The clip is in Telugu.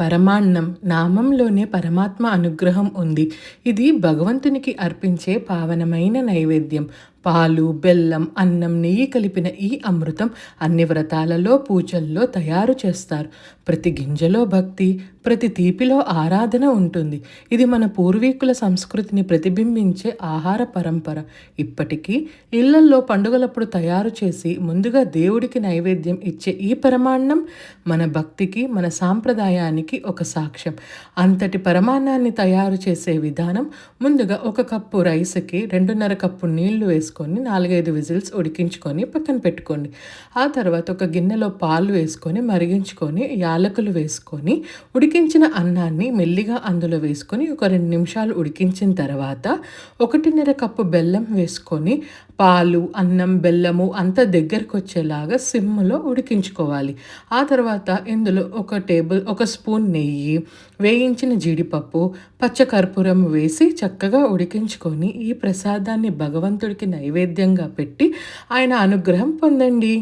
పరమాన్నం నామంలోనే పరమాత్మ అనుగ్రహం ఉంది. ఇది భగవంతునికి అర్పించే పావనమైన నైవేద్యం. పాలు బెల్లం అన్నం నెయ్యి కలిపిన ఈ అమృతం అన్ని వ్రతాలలో పూజల్లో తయారు చేస్తారు. ప్రతి గింజలో భక్తి ప్రతి తీపిలో ఆరాధన ఉంటుంది. ఇది మన పూర్వీకుల సంస్కృతిని ప్రతిబింబించే ఆహార పరంపర. ఇప్పటికీ ఇళ్ళల్లో పండుగలప్పుడు తయారు చేసి ముందుగా దేవుడికి నైవేద్యం ఇచ్చే ఈ పరమాన్నం మన భక్తికి మన సాంప్రదాయానికి ఒక సాక్ష్యం. అంతటి పరమాన్నాన్ని తయారు చేసే విధానం ముందుగా ఒక కప్పు రైస్కి రెండున్నర కప్పు నీళ్ళు వేసుకొని నాలుగైదు విజిల్స్ ఉడికించుకొని పక్కన పెట్టుకోండి. ఆ తర్వాత ఒక గిన్నెలో పాలు వేసుకొని మరిగించుకొని యాలకులు వేసుకొని ఉడికించిన అన్నాన్ని మెల్లిగా అందులో వేసుకొని ఒక రెండు నిమిషాలు ఉడికించిన తర్వాత ఒకటిన్నర కప్పు బెల్లం వేసుకొని పాలు అన్నం బెల్లము అంతా దగ్గరకు వచ్చేలాగా సిమ్లో ఉడికించుకోవాలి. ఆ తర్వాత ఇందులో ఒక టేబుల్ ఒక స్పూన్ నెయ్యి వేయించిన జీడిపప్పు పచ్చకర్పూరం వేసి చక్కగా ఉడికించుకొని ఈ ప్రసాదాన్ని భగవంతుడికి నైవేద్యంగా పెట్టి ఆయన అనుగ్రహం పొందండి.